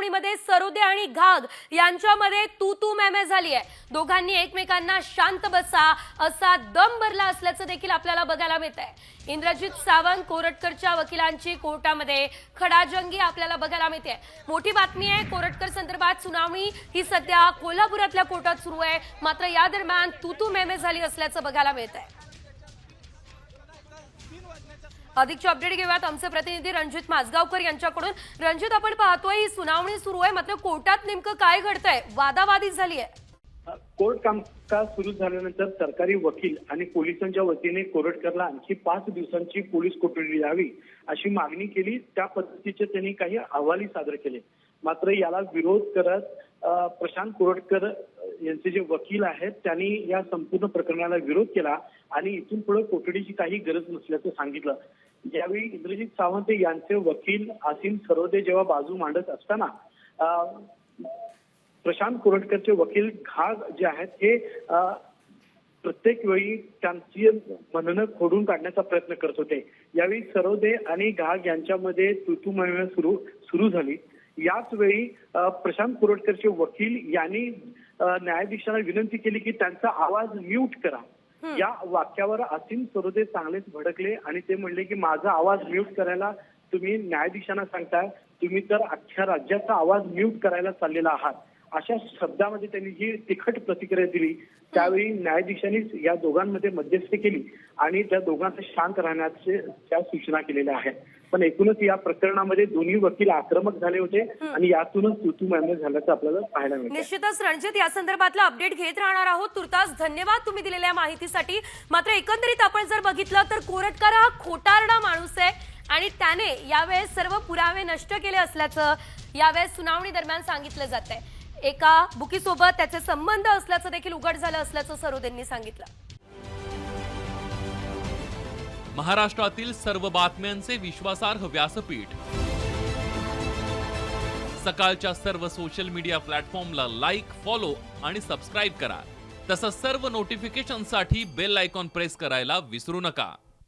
सुनावणीमध्ये सरोदे आणि घाग यांच्यामध्ये तू तू मॅमे झाली आहे. दोघांनी एकमेकांना शांत बसा असा दम भरला असल्याचं देखील आपल्याला बघायला मिळत आहे इंद्रजित सावंत कोरटकरच्या वकिलांची कोर्टामध्ये खडाजंगी आपल्याला बघायला मिळते. मोठी बातमी आहे कोरटकर संदर्भात सुनावणी ही सध्या कोल्हापुरातल्या कोर्टात सुरू आहे. मात्र या दरम्यान तू तू मेमे झाली असल्याचं बघायला मिळत आहे अधिकची अपडेट घेऊयात. आमचे प्रतिनिधी रणजित माझगावकर यांच्याकडून. रणजित आपण पाहतोय ही सुनावणी सुरू आहे. मात्र कोर्टात नेमकं काय घडतंय? वादावादी झाली आहे कोर्ट कामकाज सुरू झाल्यानंतर सरकारी वकील आणि पोलिसांच्या वतीने कोरटकरला आणखी पाच दिवसांची पोलीस कोठडी द्यावी अशी मागणी केली. त्या पद्धतीचे त्यांनी काही अहवालही सादर केले. मात्र याला विरोध करत प्रशांत कोरटकर यांचे जे वकील आहेत त्यांनी या संपूर्ण प्रकरणाला विरोध केला आणि इथून पुढे कोठडीची काही गरज नसल्याचं सांगितलं. यावेळी इंद्रजित सावंत यांचे वकील आसिम सरोदे जेव्हा बाजू मांडत असताना प्रशांत कोरटकरचे वकील घाग जे आहेत हे प्रत्येक वेळी त्यांची म्हणणं खोडून काढण्याचा प्रयत्न करत होते. यावेळी सरोदे आणि घाग यांच्यामध्ये तुतुमय सुरू सुरू झाली. याच वेळी प्रशांत कोरटकरचे वकील यांनी न्यायाधीशांना विनंती केली की त्यांचा आवाज म्यूट करा. या वाक्यावर असीम सरोदे चांगलेच भडकले आणि ते म्हणले की माझा आवाज म्यूट करायला तुम्ही न्यायाधीशांना सांगताय. तुम्ही तर अख्ख्या राज्याचा आवाज म्यूट करायला चाललेला आहात. अशा शब्दामध्ये त्यांनी जी तिखट प्रतिक्रिया दिली त्यावेळी न्यायाधीशांनी या दोघांमध्ये मध्यस्थी केली आणि त्या दोघांना शांत राहण्याचे त्या सूचना केलेल्या आहेत. पण एकूणच या प्रकरणामध्ये दोन्ही वकील आक्रमक झाले होते आणि यातूनच तुतू मॅने झाल्याचं आपल्याला पाहायला मिळतं निश्चितच रणजित या संदर्भातला अपडेट घेत राहणार आहोत. तुर्तास धन्यवाद तुम्ही दिलेल्या माहितीसाठी. मात्र एकंदरीत आपण जर बघितलं तर कोरटकर हा खोटारडा माणूस आहे आणि त्याने यावेळेस सर्व पुरावे नष्ट केले असल्याचं यावेळेस सुनावणी दरम्यान सांगितलं जात आहे एका बुकीसोबत त्याचे संबंध असल्याचं देखील उघड झालं असल्याचं सरोदेंनी सांगितलं. महाराष्ट्रातील सर्व बातम्यांचे विश्वासार्ह व्यासपीठ. सकाळच्या सर्व सोशल मीडिया प्लॅटफॉर्मला लाईक फॉलो आणि सबस्क्राईब करा. तसंच सर्व नोटिफिकेशनसाठी बेल आयकॉन प्रेस करायला विसरू नका.